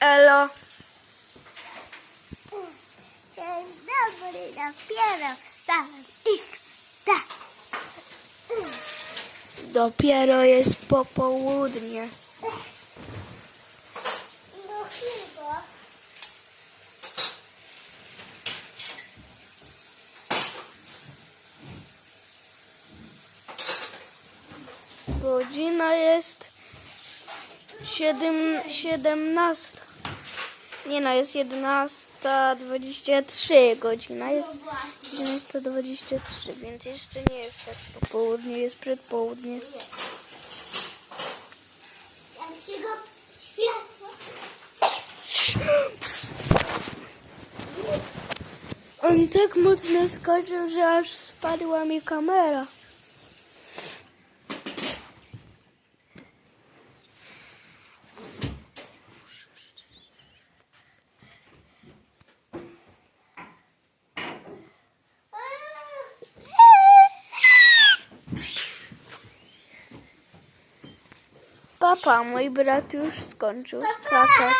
Elo. Dzień dobry, dopiero wstałem. XD. Dopiero jest popołudnie. No chyba. Godzina jest siedem, siedemnasta. Nie no, jest jedenasta dwadzieścia trzy. Godzina jest No właśnie. jedenasta dwadzieścia trzy, więc jeszcze nie jest tak popołudnie, jest przedpołudnie. On tak mocno skoczył, że aż spadła mi kamera. Papa, mój brat już skończył skakać.